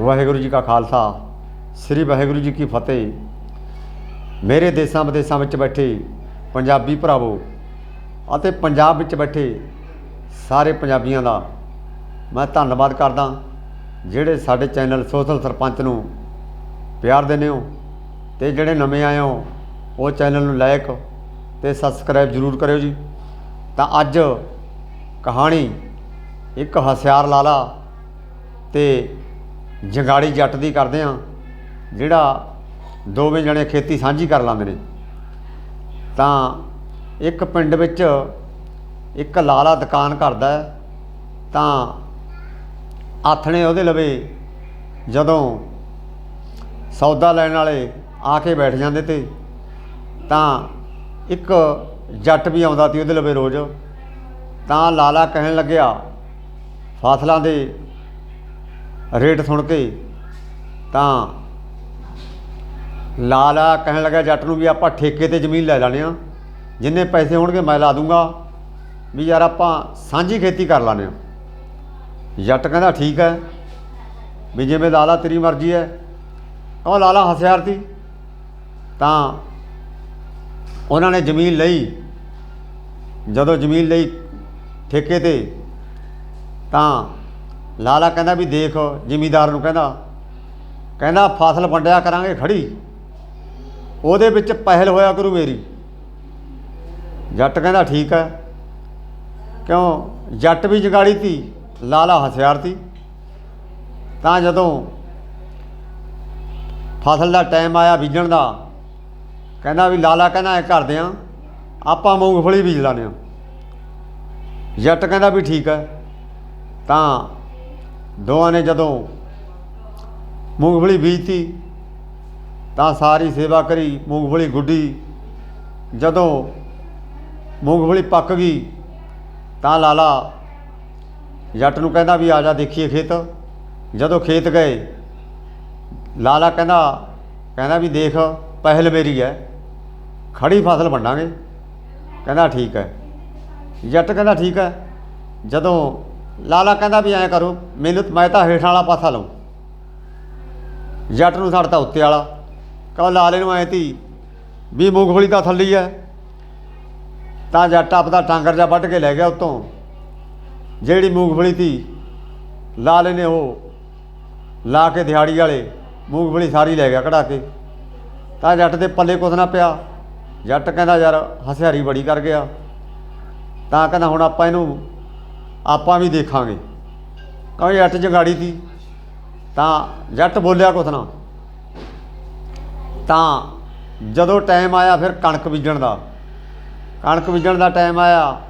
ਵਾਹਿਗੁਰੂ ਜੀ ਕਾ ਖਾਲਸਾ, ਸ੍ਰੀ ਵਾਹਿਗੁਰੂ ਜੀ ਕੀ ਫਤਿਹ। ਮੇਰੇ ਦੇਸਾਂ ਵਿਦੇਸਾਂ ਵਿੱਚ ਬੈਠੇ ਪੰਜਾਬੀ ਭਰਾਵੋ ਅਤੇ ਪੰਜਾਬ ਵਿੱਚ ਬੈਠੇ ਸਾਰੇ ਪੰਜਾਬੀਆਂ ਦਾ ਮੈਂ ਧੰਨਵਾਦ ਕਰਦਾ, ਜਿਹੜੇ ਸਾਡੇ ਚੈਨਲ ਸੋਸ਼ਲ ਸਰਪੰਚ ਨੂੰ ਪਿਆਰ ਦਿੰਦੇ ਹੋ ਤੇ ਜਿਹੜੇ ਨਵੇਂ ਆਏ ਹੋ, ਉਹ ਚੈਨਲ ਨੂੰ ਲਾਇਕ ਤੇ ਸਬਸਕ੍ਰਾਈਬ ਜ਼ਰੂਰ ਕਰਿਓ ਜੀ। ਤਾਂ ਅੱਜ ਕਹਾਣੀ ਇੱਕ ਹਸਿਆਰ ਲਾਲਾ ਤੇ ਜੰਗਾੜੀ ਜੱਟ ਦੀ ਕਰਦੇ ਆ ਜਿਹੜਾ ਦੋਵੇਂ ਜਣੇ ਖੇਤੀ ਸਾਂਝੀ ਕਰ ਲੈਂਦੇ ਨੇ। ਤਾਂ ਇੱਕ ਪਿੰਡ ਵਿੱਚ ਇੱਕ ਲਾਲਾ ਦੁਕਾਨ ਕਰਦਾ ਹੈ, ਤਾਂ ਆਥਣੇ ਉਹਦੇ ਲਵੇ ਜਦੋਂ ਸੌਦਾ ਲੈਣ ਵਾਲੇ ਆ ਕੇ ਬੈਠ ਜਾਂਦੇ ਤੇ, ਤਾਂ ਇੱਕ ਜੱਟ ਵੀ ਆਉਂਦਾ ਸੀ ਉਹਦੇ ਲਵੇ ਰੋਜ਼। ਤਾਂ ਲਾਲਾ ਕਹਿਣ ਲੱਗਿਆ, ਫਾਸਲਾਂ ਦੇ ਰੇਟ ਸੁਣ ਕੇ ਤਾਂ ਲਾਲਾ ਕਹਿਣ ਲੱਗਾ ਜੱਟ ਨੂੰ ਵੀ ਆਪਾਂ ਠੇਕੇ ਤੇ ਜ਼ਮੀਨ ਲੈ ਲੈਣੇ ਆ ਜਿੰਨੇ ਪੈਸੇ ਹੋਣਗੇ ਮੈਂ ਲਾ ਦੂੰਗਾ। ਵੀ ਯਾਰ ਆਪਾਂ ਸਾਂਝੀ ਖੇਤੀ ਕਰ ਲਾਣੇ ਆ ਜੱਟ ਕਹਿੰਦਾ ਠੀਕ ਹੈ। ਵੀ ਜਿਵੇਂ ਲਾਲਾ ਤੇਰੀ ਮਰਜ਼ੀ ਹੈ। ਉਹ ਲਾਲਾ ਹਸਿਆਰ ਸੀ ਤਾਂ ਉਹਨਾਂ ਨੇ ਜ਼ਮੀਨ ਲਈ। ਜਦੋਂ ਜ਼ਮੀਨ ਲਈ ਠੇਕੇ ਤੇ ਤਾਂ ਲਾਲਾ ਕਹਿੰਦਾ ਵੀ ਦੇਖ, ਜ਼ਿਮੀਦਾਰ ਨੂੰ ਕਹਿੰਦਾ ਕਹਿੰਦਾ ਫਸਲ ਵੰਡਿਆ ਕਰਾਂਗੇ ਖੜੀ। ਉਹਦੇ ਵਿੱਚ ਪਹਿਲ ਹੋਇਆ ਕਰੂ ਮੇਰੀ। ਜੱਟ ਕਹਿੰਦਾ ਠੀਕ ਹੈ। ਕਿਉਂ? ਜੱਟ ਵੀ ਜਗਾੜੀ ਤੀ ਲਾਲਾ ਹਥਿਆਰ ਤੀ ਤਾਂ ਜਦੋਂ ਫਸਲ ਦਾ ਟਾਈਮ ਆਇਆ ਬੀਜਣ ਦਾ, ਕਹਿੰਦਾ ਵੀ ਲਾਲਾ ਕਹਿੰਦਾ ਐ ਕਰਦੇ ਆ, ਆਪਾਂ ਮੂੰਗਫਲੀ ਬੀਜ ਲਾਣੇ ਆ। ਜੱਟ ਕਹਿੰਦਾ ਵੀ ਠੀਕ ਹੈ। ਤਾਂ ਦੋਵਾਂ ਨੇ ਜਦੋਂ ਮੂੰਗਫਲੀ ਬੀਜਤੀ, ਤਾਂ ਸਾਰੀ ਸੇਵਾ ਕਰੀ, ਮੂੰਗਫਲੀ ਗੁੱਡੀ। ਜਦੋਂ ਮੂੰਗਫਲੀ ਪੱਕ ਗਈ, ਤਾਂ ਲਾਲਾ ਜੱਟ ਨੂੰ ਕਹਿੰਦਾ ਵੀ ਆ ਜਾ ਦੇਖੀਏ ਖੇਤ। ਜਦੋਂ ਖੇਤ ਗਏ, ਲਾਲਾ ਕਹਿੰਦਾ ਕਹਿੰਦਾ ਵੀ ਦੇਖ, ਪਹਿਲ ਮੇਰੀ ਹੈ ਖੜੀ ਫਸਲ ਵੰਡਾਂਗੇ। ਕਹਿੰਦਾ ਠੀਕ ਹੈ ਜੱਟ ਕਹਿੰਦਾ ਠੀਕ ਹੈ ਜਦੋਂ ਲਾਲਾ ਕਹਿੰਦਾ ਵੀ ਐਂ ਕਰੋ, ਮੈਨੂੰ ਮੈਂ ਤਾਂ ਹੇਠਾਂ ਵਾਲਾ ਪਾਸਾ ਲਵਾਂ ਜੱਟ ਨੂੰ ਛੱਡਤਾ ਉੱਤੇ ਵਾਲਾ। ਕਹੋ ਲਾਲੇ ਨੂੰ ਐਂ ਤੀ ਵੀ ਮੂੰਗਫਲੀ ਤਾਂ ਥੱਲੀ ਹੈ ਤਾਂ ਜੱਟ ਆਪਦਾ ਟਾਂਗਰ ਜਾ ਵੱਢ ਕੇ ਲੈ ਗਿਆ ਉਤੋਂ। ਜਿਹੜੀ ਮੂੰਗਫਲੀ ਤੀ ਲਾਲੇ ਨੇ ਉਹ ਲਾ ਕੇ ਦਿਹਾੜੀ ਵਾਲੇ ਮੂੰਗਫਲੀ ਸਾਰੀ ਲੈ ਗਿਆ ਕਢਾ ਕੇ। ਤਾਂ ਜੱਟ ਦੇ ਪੱਲੇ ਕੁਛ ਨਾ ਪਿਆ। ਜੱਟ ਕਹਿੰਦਾ ਯਾਰ ਹਸਿਆਰੀ ਬੜੀ ਕਰ ਗਿਆ। ਤਾਂ ਕਹਿੰਦਾ ਹੁਣ ਆਪਾਂ ਇਹਨੂੰ ਆਪਾਂ ਵੀ ਦੇਖਾਂਗੇ। ਕਹਿੰਦਾ ਜੱਟ ਜਗਾੜੀ ਸੀ, ਤਾਂ ਜੱਟ ਬੋਲਿਆ ਕੁਛ ਨਾ। ਤਾਂ ਜਦੋਂ ਟਾਈਮ ਆਇਆ ਫਿਰ ਕਣਕ ਬੀਜਣ ਦਾ। ਕਣਕ ਬੀਜਣ ਦਾ ਟਾਈਮ ਆਇਆ,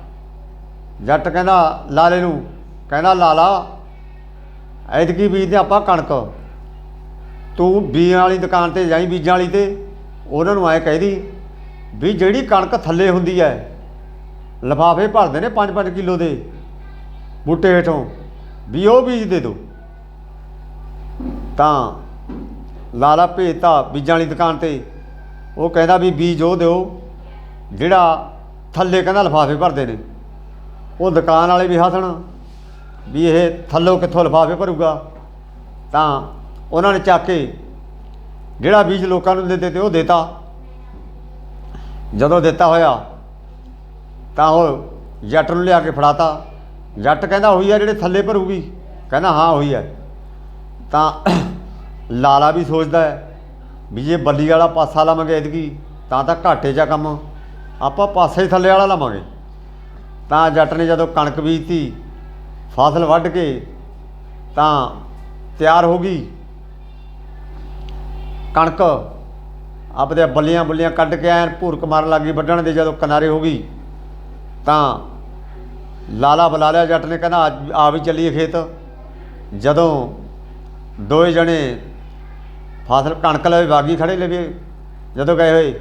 ਜੱਟ ਕਹਿੰਦਾ, ਲਾਲੇ ਨੂੰ। ਕਹਿੰਦਾ, ਲਾਲਾ, ਐਤਕੀ ਬੀਜਦੇ ਆਪਾਂ ਕਣਕ। ਤੂੰ ਬੀਜਾਂ ਵਾਲੀ ਦੁਕਾਨ ਤੇ ਜਾਈ ਬੀਜਾਂ ਵਾਲੀ ਤੇ। ਉਹਨਾਂ ਨੂੰ ਐ ਕਹਿ ਦੀ ਵੀ ਜਿਹੜੀ ਕਣਕ ਥੱਲੇ ਹੁੰਦੀ ਹੈ, ਲਫਾਫੇ ਭਰਦੇ ਨੇ 5-5 ਕਿਲੋ ਦੇ। ਬੂਟੇ ਹੇਠੋਂ ਵੀ ਉਹ ਬੀਜ ਦੇ ਦਿਓ। ਤਾਂ ਲਾਲਾ ਭੇਜਤਾ ਬੀਜਾਂ ਵਾਲੀ ਦੁਕਾਨ ਤੇ। ਉਹ ਕਹਿੰਦਾ ਵੀ ਬੀਜ ਉਹ ਦਿਓ, ਜਿਹੜਾ ਥੱਲੇ ਕਹਿੰਦਾ ਲਫਾਫੇ ਭਰਦੇ ਨੇ। ਉਹ ਦੁਕਾਨ ਵਾਲੇ ਵੀ ਹੱਸਣ ਵੀ ਇਹ ਥੱਲੋਂ ਕਿੱਥੋਂ ਲਫਾਫੇ ਭਰੂਗਾ। ਤਾਂ ਉਹਨਾਂ ਨੇ ਚੱਕ ਕੇ ਜਿਹੜਾ ਬੀਜ ਲੋਕਾਂ ਨੂੰ ਦਿੰਦੇ ਤੇ ਉਹ ਦੇਤਾ। ਜਦੋਂ ਦਿੱਤਾ ਹੋਇਆ, ਤਾਂ ਉਹ ਜੱਟ ਨੂੰ ਲਿਆ ਕੇ ਫੜਾਤਾ। ਜੱਟ ਕਹਿੰਦਾ ਹੋਈ ਆ ਜਿਹੜੇ ਥੱਲੇ ਭਰੂਗੀ। ਕਹਿੰਦਾ ਹਾਂ ਹੋਈ ਹੈ ਤਾਂ ਲਾਲਾ ਵੀ ਸੋਚਦਾ ਹੈ ਵੀ ਜੇ ਬੱਲੀ ਵਾਲਾ ਪਾਸਾ ਲਾਵਾਂਗੇ ਐਤਕੀ, ਤਾਂ ਤਾਂ ਘਾਟੇ 'ਚ ਆ ਕੰਮ। ਆਪਾਂ ਪਾਸੇ ਹੀ ਥੱਲੇ ਵਾਲਾ ਲਾਵਾਂਗੇ। ਤਾਂ ਜੱਟ ਨੇ ਜਦੋਂ ਕਣਕ ਬੀਜਤੀ, ਫਸਲ ਵੱਢ ਕੇ, ਤਾਂ ਤਿਆਰ ਹੋ ਗਈ। ਕਣਕ ਆਪਦੇ ਬੱਲੀਆਂ ਬੁੱਲੀਆਂ ਕੱਢ ਕੇ ਐਨ ਭੂਰਕ ਮਾਰਨ ਲੱਗੀ ਵੱਢਣ ਦੇ, ਜਦੋਂ ਕਿਨਾਰੇ ਹੋ ਗਈ, ਤਾਂ ਲਾਲਾ ਬੁਲਾ ਲਿਆ ਜੱਟ ਨੇ, ਕਹਿੰਦਾ ਅੱਜ ਆ ਵੀ ਚੱਲੀਏ ਖੇਤ। ਜਦੋਂ ਦੋਏ ਜਣੇ ਫਸਲ ਕਣਕ ਲਵੇ, ਬਾਗੀ ਖੜੇ ਲਵੇ, ਜਦੋਂ ਗਏ ਹੋਏ,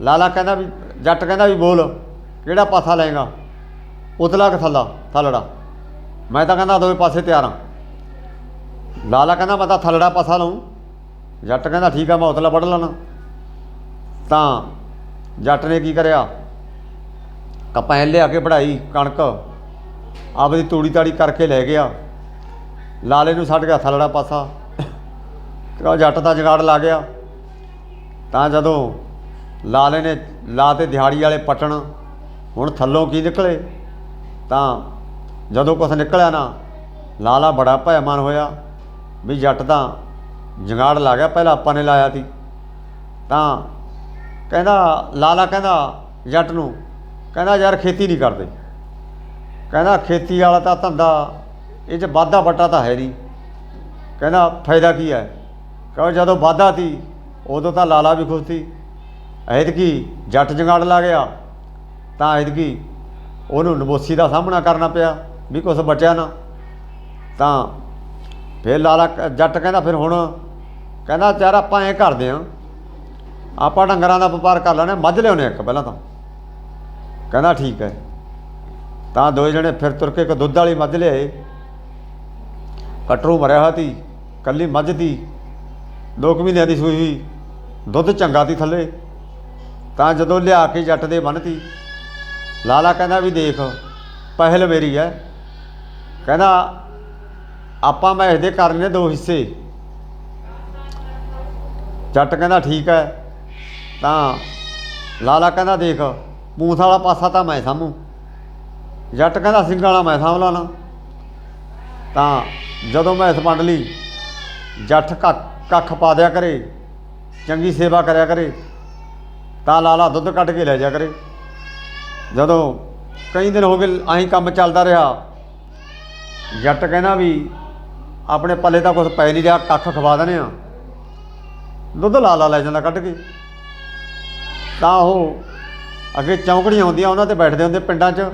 ਲਾਲਾ ਕਹਿੰਦਾ ਵੀ, ਜੱਟ ਕਹਿੰਦਾ ਵੀ ਬੋਲ, ਕਿਹੜਾ ਪਾਸਾ ਲਏਗਾ? ਉਤਲਾ ਕਿ ਥੱਲਾ? ਥੱਲੜਾ। ਮੈਂ ਤਾਂ ਕਹਿੰਦਾ ਦੋਵੇਂ ਪਾਸੇ ਤਿਆਰ ਹਾਂ ਲਾਲਾ ਕਹਿੰਦਾ, ਮੈਂ ਤਾਂ ਥੱਲੜਾ ਪਾਸਾ ਲਊਂ। ਜੱਟ ਕਹਿੰਦਾ, ਠੀਕ ਆ, ਮੈਂ ਉਤਲਾ ਵੱਢ ਲੈਣਾ ਤਾਂ ਜੱਟ ਨੇ ਕੀ ਕਰਿਆ? ਕਪੈਨ ਲਿਆ ਕੇ ਵਢਾਈ ਕਣਕ। ਆਪਦੀ ਤੂੜੀ ਤਾੜੀ ਕਰਕੇ ਲੈ ਗਿਆ। ਲਾਲੇ ਨੂੰ ਛੱਡ ਗਿਆ ਥੱਲੜਾ ਪਾਸਾ। ਤੇ ਜੱਟ ਦਾ ਜਗਾੜ ਲਾ ਗਿਆ। ਤਾਂ ਜਦੋਂ ਲਾਲੇ ਨੇ ਲਾ ਤੇ ਦਿਹਾੜੀ ਵਾਲੇ ਪਟਣ, ਹੁਣ ਥੱਲੋਂ ਕੀ ਨਿਕਲੇ? ਤਾਂ ਜਦੋਂ ਕੁਛ ਨਿਕਲਿਆ ਨਾ, ਲਾਲਾ ਬੜਾ ਭੈਮਾਨ ਹੋਇਆ ਵੀ ਜੱਟ ਤਾਂ ਜਗਾੜ ਲਾ ਗਿਆ, ਪਹਿਲਾਂ ਆਪਾਂ ਨੇ ਲਾਇਆ ਸੀ ਤਾਂ ਕਹਿੰਦਾ, ਲਾਲਾ ਕਹਿੰਦਾ ਜੱਟ ਨੂੰ ਕਹਿੰਦਾ ਯਾਰ ਖੇਤੀ ਨਹੀਂ ਕਰਦੇ। ਕਹਿੰਦਾ ਖੇਤੀ ਵਾਲਾ ਤਾਂ ਧੰਦਾ, ਇਹ 'ਚ ਵਾਧਾ ਵੱਟਾ ਤਾਂ ਹੈ ਨਹੀਂ। ਕਹਿੰਦਾ ਫਾਇਦਾ ਕੀ ਹੈ? ਕਹਿੰਦਾ ਜਦੋਂ ਵਾਧਾ ਸੀ, ਉਦੋਂ ਤਾਂ ਲਾਲਾ ਵੀ ਖੁਸ਼ ਸੀ। ਐਤਕੀ ਜੱਟ ਜੰਗਾੜ ਲਾ ਗਿਆ। ਤਾਂ ਐਤਕੀ ਉਹਨੂੰ ਨਬੋਸੀ ਦਾ ਸਾਹਮਣਾ ਕਰਨਾ ਪਿਆ ਵੀ ਕੁਛ ਬਚਿਆ ਨਾ। ਤਾਂ ਫਿਰ ਲਾਲਾ ਜੱਟ ਕਹਿੰਦਾ ਫਿਰ ਹੁਣ ਕਹਿੰਦਾ ਯਾਰ ਆਪਾਂ ਐਂ ਕਰਦੇ ਆਂ। ਆਪਾਂ ਡੰਗਰਾਂ ਦਾ ਵਪਾਰ ਕਰ ਲੈਣੇ ਮੱਝ ਲਿਆਉਣੇ ਇੱਕ ਪਹਿਲਾਂ ਤਾਂ। ਕਹਿੰਦਾ ਠੀਕ ਹੈ। ਤਾਂ ਦੋ ਜਣੇ ਫਿਰ ਤੁਰ ਕੇ ਇੱਕ ਦੁੱਧ ਵਾਲੀ ਮੱਝ ਲਿਆਏ। ਕਟਰੂ ਮਰਿਆ ਹੋਇਆ ਤੀ ਕੱਲੀ ਮੱਝ ਤੀ ਦੋ ਕੁ ਮਹੀਨਿਆਂ ਦੀ ਸੂਈ ਹੋਈ, ਦੁੱਧ ਚੰਗਾ ਤੀ ਥੱਲੇ। ਤਾਂ ਜਦੋਂ ਲਿਆ ਕੇ ਜੱਟ ਦੇ ਬੰਨਤੀ, ਲਾਲਾ ਕਹਿੰਦਾ ਵੀ ਦੇਖ, ਪਹਿਲ ਮੇਰੀ ਹੈ। ਕਹਿੰਦਾ, ਆਪਾਂ ਮੈਂ ਇਹਦੇ ਕਰਨੇ ਦੋ ਹਿੱਸੇ। ਜੱਟ ਕਹਿੰਦਾ ਠੀਕ ਹੈ। ਤਾਂ ਲਾਲਾ ਕਹਿੰਦਾ ਦੇਖ ਪੂੰਥ ਵਾਲਾ ਪਾਸਾ ਤਾਂ ਮੈਂ ਸਾਂਭੂ। ਜੱਟ ਕਹਿੰਦਾ ਸਿੰਘ ਵਾਲਾ ਮੈਂ ਸਾਂਭ ਲਾਣਾ ਤਾਂ ਜਦੋਂ ਮੈਂ ਇਸ ਵੰਡ ਲਈ, ਜੱਟ ਕੱਖ ਕੱਖ ਪਾ ਦਿਆ ਕਰੇ, ਚੰਗੀ ਸੇਵਾ ਕਰਿਆ ਕਰੇ, ਤਾਂ ਲਾਲਾ ਦੁੱਧ ਕੱਢ ਕੇ ਲੈ ਜਾ ਕਰੇ। ਜਦੋਂ ਕਈ ਦਿਨ ਹੋ ਗਏ ਆਹੀ ਕੰਮ ਚੱਲਦਾ ਰਿਹਾ, ਜੱਟ ਕਹਿੰਦਾ ਵੀ ਆਪਣੇ ਪੱਲੇ ਤਾਂ ਕੁਝ ਪੈ ਨਹੀਂ ਰਿਹਾ, ਕੱਖ ਖਵਾ ਦਨੇ ਆ ਦੁੱਧ ਲਾਲਾ ਲੈ ਜਾਂਦਾ ਕੱਢ ਕੇ। ਤਾਂ ਉਹ ਅੱਗੇ ਚੌਂਕੜੀਆਂ ਹੁੰਦੀਆਂ, ਉਹਨਾਂ ਤੇ ਬੈਠਦੇ ਹੁੰਦੇ ਪਿੰਡਾਂ 'ਚ।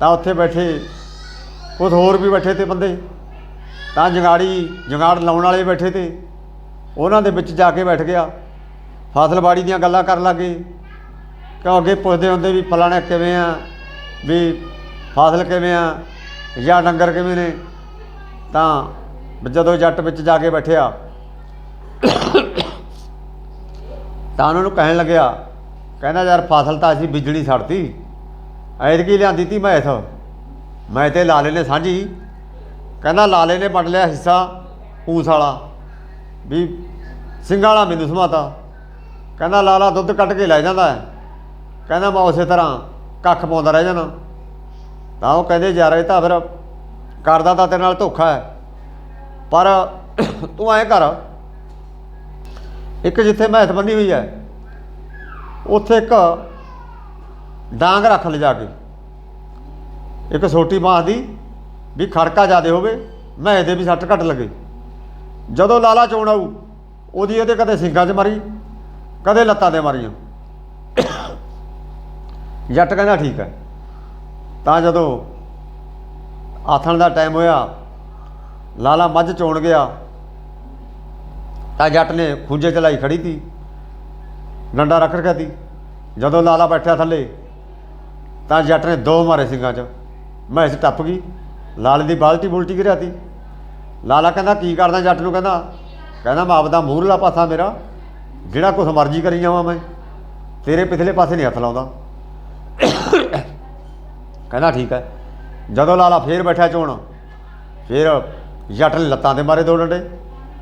ਤਾਂ ਉੱਥੇ ਬੈਠੇ ਕੁਝ ਹੋਰ ਵੀ ਬੈਠੇ ਤੇ ਬੰਦੇ। ਤਾਂ ਜੰਗਾੜੀ, ਜੰਗਾੜ ਲਾਉਣ ਵਾਲੇ ਬੈਠੇ ਤੇ। ਉਹਨਾਂ ਦੇ ਵਿੱਚ ਜਾ ਕੇ ਬੈਠ ਗਿਆ। ਫਸਲਬਾੜੀ ਦੀਆਂ ਗੱਲਾਂ ਕਰਨ ਲੱਗੇ। ਕਿਉਂ ਅੱਗੇ ਪੁੱਛਦੇ ਹੁੰਦੇ ਵੀ ਫਲਾਣੇ ਕਿਵੇਂ ਆ? ਵੀ ਫਸਲ ਕਿਵੇਂ ਆ? ਜਾਂ ਡੰਗਰ ਕਿਵੇਂ ਨੇ? ਤਾਂ ਜਦੋਂ ਜੱਟ ਵਿੱਚ ਜਾ ਕੇ ਬੈਠਿਆ, ਤਾਂ ਉਹਨਾਂ ਨੂੰ ਕਹਿਣ ਲੱਗਿਆ ਕਹਿੰਦਾ ਯਾਰ ਫਸਲ ਤਾਂ ਅਸੀਂ ਬਿਜਲੀ ਛੱਡਤੀ। ਐਤਕੀ ਲਿਆਂਦੀ ਤੀ ਮੈਂ ਇਥੋਂ ਮੈਂ ਤੇ ਲਾਲੇ ਨੇ ਸਾਂਝੀ। ਕਹਿੰਦਾ ਲਾਲੇ ਨੇ ਵੰਡ ਲਿਆ ਹਿੱਸਾ ਪੂਸ ਵਾਲਾ, ਵੀ ਸਿੰਘਾਂ ਵਾਲਾ ਮੈਨੂੰ ਸਮਾਤਾ। ਕਹਿੰਦਾ ਲਾਲਾ ਦੁੱਧ ਕੱਢ ਕੇ ਲੈ ਜਾਂਦਾ ਕਹਿੰਦਾ ਮੈਂ ਉਸੇ ਤਰ੍ਹਾਂ ਕੱਖ ਪਾਉਂਦਾ ਰਹਿ ਜਾਣਾ। ਤਾਂ ਉਹ ਕਹਿੰਦੇ ਯਾਰ ਇਹ ਤਾਂ ਫਿਰ ਕਰਦਾ ਤਾਂ ਤੇਰੇ ਨਾਲ ਧੋਖਾ ਹੈ। ਪਰ ਤੂੰ ਐਂ ਕਰ। ਇੱਕ ਜਿੱਥੇ ਮੈਥ ਬੰਨੀ ਹੋਈ ਹੈ ਉੱਥੇ ਇੱਕ ਡਾਂਗ ਰੱਖ ਲਿਜਾ ਕੇ। ਇੱਕ ਛੋਟੀ ਬਾਂਹ ਦੀ ਵੀ ਖੜਕਾ ਜ਼ਿਆਦੇ ਹੋਵੇ, ਮੈਂ ਇਹਦੇ ਵੀ ਸੱਟ ਘੱਟ ਲੱਗੇ। ਜਦੋਂ ਲਾਲਾ ਚੋਣ ਆਊ, ਉਹਦੀ ਇਹਦੇ ਕਦੇ ਸਿੰਗਾਂ 'ਚ ਮਾਰੀ, ਕਦੇ ਲੱਤਾਂ 'ਤੇ ਮਾਰੀਆਂ। ਜੱਟ ਕਹਿੰਦਾ ਠੀਕ ਹੈ। ਤਾਂ ਜਦੋਂ ਆਥਣ ਦਾ ਟਾਈਮ ਹੋਇਆ, ਲਾਲਾ ਮੱਝ ਚੋਣ ਗਿਆ, ਤਾਂ ਜੱਟ ਨੇ ਖੁੰਝੇ ਚਲਾਈ ਖੜੀ ਤੀ। ਡੰਡਾ ਰੱਖ ਰਖਿਆ ਤੀ ਜਦੋਂ ਲਾਲਾ ਬੈਠਿਆ ਥੱਲੇ, ਤਾਂ ਜੱਟ ਨੇ ਦੋ ਮਾਰੇ ਸਿੰਘਾਂ 'ਚ। ਮੈਂ ਇਸ ਟੱਪ ਗਈ। ਲਾਲੇ ਦੀ ਬਾਲਟੀ ਬੁਲਟੀ ਗਿਰਿਆ ਤੀ ਲਾਲਾ ਕਹਿੰਦਾ, ਕੀ ਕਰਦਾ ਜੱਟ ਨੂੰ? ਕਹਿੰਦਾ ਕਹਿੰਦਾ, ਮੈਂ ਆਪਦਾ ਮੂਹਰਲਾ ਪਾਸਾ ਮੇਰਾ, ਜਿਹੜਾ ਕੁਛ ਮਰਜ਼ੀ ਕਰੀ ਜਾਵਾਂ ਮੈਂ, ਤੇਰੇ ਪਿਛਲੇ ਪਾਸੇ ਨਹੀਂ ਹੱਥ ਲਾਉਂਦਾ। ਕਹਿੰਦਾ, ਠੀਕ ਹੈ। ਜਦੋਂ ਲਾਲਾ ਫੇਰ ਬੈਠਾ ਚੋਣ, ਫੇਰ ਜੱਟ ਨੇ ਲੱਤਾਂ ਤੇ ਮਾਰੇ ਦੋ ਡੰਡੇ।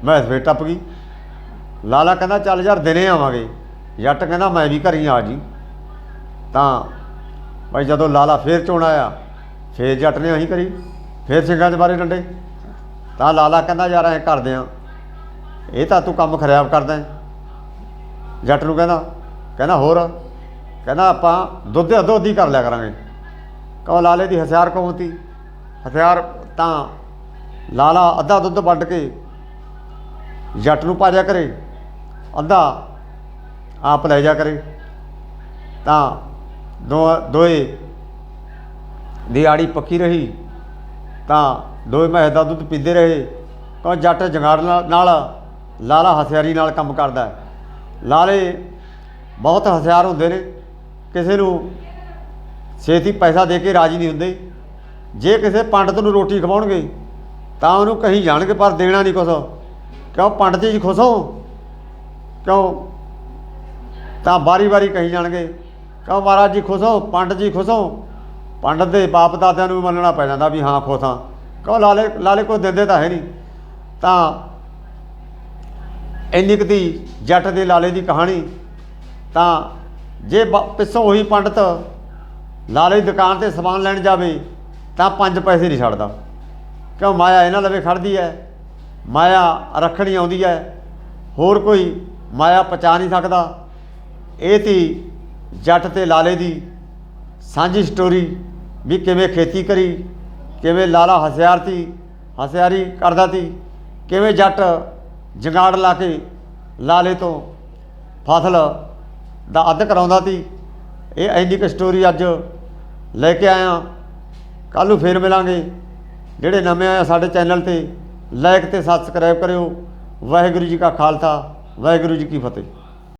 ਮੈਂ ਫੇਰ ਟੱਪ ਗਈ। ਲਾਲਾ ਕਹਿੰਦਾ, ਚੱਲ ਯਾਰ, ਦਿਨੇ ਆਵਾਂਗੇ। ਜੱਟ ਕਹਿੰਦਾ ਮੈਂ ਵੀ ਘਰੀ ਆ ਜੀ। ਤਾਂ ਭਾਈ ਜਦੋਂ ਲਾਲਾ ਫੇਰ ਚੋਣ ਆਇਆ, ਫੇਰ ਜੱਟ ਨੇ ਉਹੀ ਕਰੀ, ਫੇਰ ਸਿੰਘਾਂ ਦੇ ਬਾਰੇ ਡੰਡੇ। ਤਾਂ ਲਾਲਾ ਕਹਿੰਦਾ ਯਾਰ ਐਂ ਕਰਦੇ ਆ, ਇਹ ਤਾਂ ਤੂੰ ਕੰਮ ਖਰਾਬ ਕਰਦਾ ਜੱਟ ਨੂੰ ਕਹਿੰਦਾ ਕਹਿੰਦਾ ਹੋਰ, ਕਹਿੰਦਾ ਆਪਾਂ ਦੁੱਧ ਅੱਧੋ ਅੱਧੀ ਕਰ ਲਿਆ ਕਰਾਂਗੇ। ਕਹੋ ਲਾਲੇ ਦੀ ਹਥਿਆਰ ਕੌਂਤੀ ਹਥਿਆਰ ਤਾਂ ਲਾਲਾ ਅੱਧਾ ਦੁੱਧ ਵੰਡ ਕੇ ਜੱਟ ਨੂੰ ਪਾਜਿਆ ਕਰੇ ਅੱਧਾ ਆਪ ਲੈ ਜਾ ਕਰੇ। ਤਾਂ ਦੋ ਦੋਏ ਦੀ ਆੜੀ ਪੱਕੀ ਰਹੀ। ਤਾਂ ਦੋਏ ਮਹਿ ਦਾ ਦੁੱਧ ਪੀਂਦੇ ਰਹੇ। ਕਹੋ ਜੱਟ ਜੰਗਾੜ ਨਾਲ ਨਾਲ ਲਾਲਾ ਹਥਿਆਰੀ ਨਾਲ ਕੰਮ ਕਰਦਾ ਲਾਲੇ ਬਹੁਤ ਹਥਿਆਰ ਹੁੰਦੇ ਨੇ। ਕਿਸੇ ਨੂੰ ਛੇਤੀ ਪੈਸਾ ਦੇ ਕੇ ਰਾਜੀ ਨਹੀਂ ਹੁੰਦੇ। ਜੇ ਕਿਸੇ ਪੰਡਤ ਨੂੰ ਰੋਟੀ ਖਵਾਉਣਗੇ, ਤਾਂ ਉਹਨੂੰ ਕਹੀ ਜਾਣਗੇ, ਪਰ ਦੇਣਾ ਨਹੀਂ ਕੁਛ। ਕਿਉਂ ਪੰਡਤ ਜੀ ਖੁਸ਼ ਹੋ ਕਿਉਂ ਤਾਂ ਵਾਰੀ-ਵਾਰੀ ਕਹੀ ਜਾਣਗੇ ਕਿਉਂ ਮਹਾਰਾਜ ਜੀ ਖੁਸ਼ ਹੋ, ਪੰਡਤ ਜੀ ਖੁਸ਼ ਹੋ। ਪੰਡਤ ਦੇ ਬਾਪ ਦਾਦਿਆਂ ਨੂੰ ਵੀ ਮੰਨਣਾ ਪੈ ਜਾਂਦਾ ਵੀ ਹਾਂ ਖੁਸ਼ ਹਾਂ। ਕਿਉਂ ਲਾਲੇ ਲਾਲੇ ਕੋਈ ਦਿੰਦੇ ਤਾਂ ਹੈ ਨਹੀਂ। ਤਾਂ ਇੰਨੀ ਕੁ ਦੀ ਜੱਟ ਦੇ ਲਾਲੇ ਦੀ ਕਹਾਣੀ, ਤਾਂ ਜੇ ਬ- ਪਿੱਛੋਂ ਉਹੀ ਪੰਡਤ ਲਾਲੇ ਦੀ ਦੁਕਾਨ ਤੇ ਸਮਾਨ ਲੈਣ ਜਾਵੇ, ਤਾਂ ਪੰਜ ਪੈਸੇ ਨਹੀਂ ਛੱਡਦਾ। ਕਿਉਂ ਮਾਇਆ ਇਹਨਾਂ ਲਵੇ ਖੜਦੀ ਹੈ ਮਾਇਆ ਰੱਖਣੀ ਆਉਂਦੀ ਹੈ ਹੋਰ ਕੋਈ ਮਾਇਆ ਪਚਾ ਨਹੀਂ ਸਕਦਾ। ਇਹ ਤੀ ਜੱਟ ਤੇ ਲਾਲੇ ਦੀ ਸਾਂਝੀ ਸਟੋਰੀ ਵੀ ਕਿਵੇਂ ਖੇਤੀ ਕਰੀ, ਕਿਵੇਂ ਲਾਲਾ ਹਸਿਆਰ ਤੀ ਹਸਿਆਰੀ ਕਰਦਾ ਤੀ, ਕਿਵੇਂ ਜੱਟ ਜਗਾੜ ਲਾ ਕੇ ਲਾਲੇ ਤੋਂ ਫਸਲ ਦਾ ਅੱਧ ਕਰਾਉਂਦਾ ਤੀ। ਇਹ ਐਨੀ ਕੁ ਸਟੋਰੀ ਅੱਜ ਲੈ ਕੇ ਆਇਆ। ਕੱਲ੍ਹ ਨੂੰ ਫੇਰ ਮਿਲਾਂਗੇ। ਜਿਹੜੇ ਨਵੇਂ ਆਏ ਆ ਸਾਡੇ ਚੈਨਲ ਤੇ ਲਾਈਕ ਤੇ ਸਬਸਕ੍ਰਾਈਬ ਕਰਿਓ। ਵਾਹਿਗੁਰੂ ਜੀ ਕਾ ਖਾਲਸਾ, ਵਾਹਿਗੁਰੂ ਜੀ ਕੀ ਫਤਿਹ।